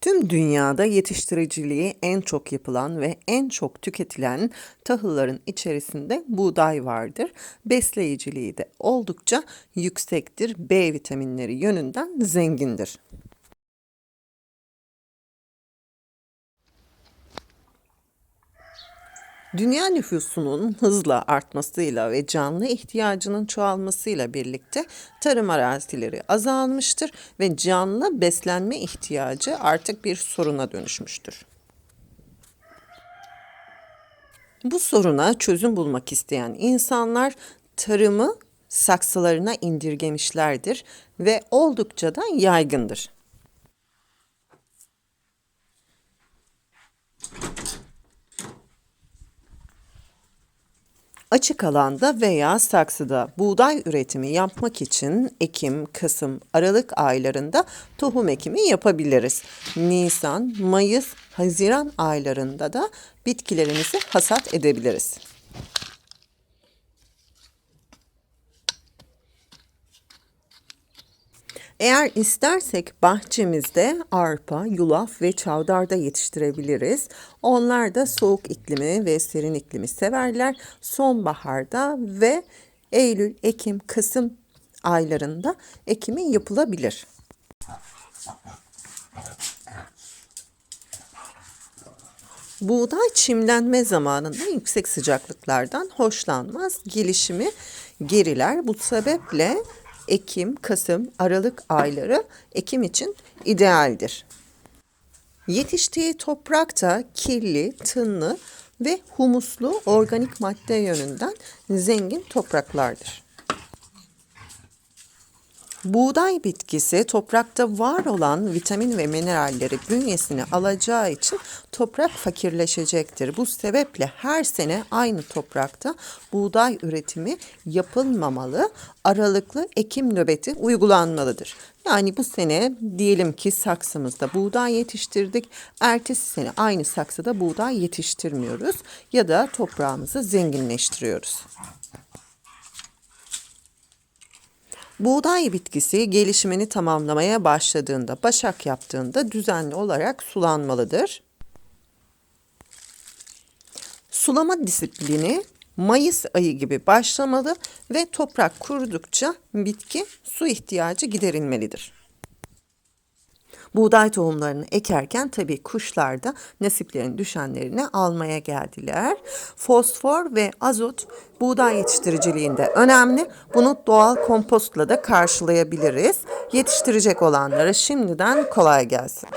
Tüm dünyada yetiştiriciliği en çok yapılan ve en çok tüketilen tahılların içerisinde buğday vardır. Besleyiciliği de oldukça yüksektir. B vitaminleri yönünden zengindir. Dünya nüfusunun hızla artmasıyla ve canlı ihtiyacının çoğalmasıyla birlikte tarım arazileri azalmıştır ve canlı beslenme ihtiyacı artık bir soruna dönüşmüştür. Bu soruna çözüm bulmak isteyen insanlar tarımı saksılarına indirgemişlerdir ve oldukça da yaygındır. Açık alanda veya saksıda buğday üretimi yapmak için Ekim, Kasım, Aralık aylarında tohum ekimi yapabiliriz. Nisan, Mayıs, Haziran aylarında da bitkilerimizi hasat edebiliriz. Eğer istersek bahçemizde arpa, yulaf ve çavdar da yetiştirebiliriz. Onlar da soğuk iklimi ve serin iklimi severler. Sonbaharda ve Eylül, Ekim, Kasım aylarında ekimi yapılabilir. Buğday çimlenme zamanında yüksek sıcaklıklardan hoşlanmaz. Gelişimi geriler. Bu sebeple Ekim, Kasım, Aralık ayları ekim için idealdir. Yetiştiği toprak da kirli, tınlı ve humuslu organik madde yönünden zengin topraklardır. Buğday bitkisi toprakta var olan vitamin ve mineralleri bünyesine alacağı için toprak fakirleşecektir. Bu sebeple her sene aynı toprakta buğday üretimi yapılmamalı, aralıklı ekim nöbeti uygulanmalıdır. Yani bu sene diyelim ki saksımızda buğday yetiştirdik. Ertesi sene aynı saksıda buğday yetiştirmiyoruz ya da toprağımızı zenginleştiriyoruz. Buğday bitkisi gelişimini tamamlamaya başladığında, başak yaptığında düzenli olarak sulanmalıdır. Sulama disiplini Mayıs ayı gibi başlamalı ve toprak kurudukça bitki su ihtiyacı giderilmelidir. Buğday tohumlarını ekerken tabii kuşlar da nasiplerin düşenlerini almaya geldiler. Fosfor ve azot buğday yetiştiriciliğinde önemli. Bunu doğal kompostla da karşılayabiliriz. Yetiştirecek olanlara şimdiden kolay gelsin.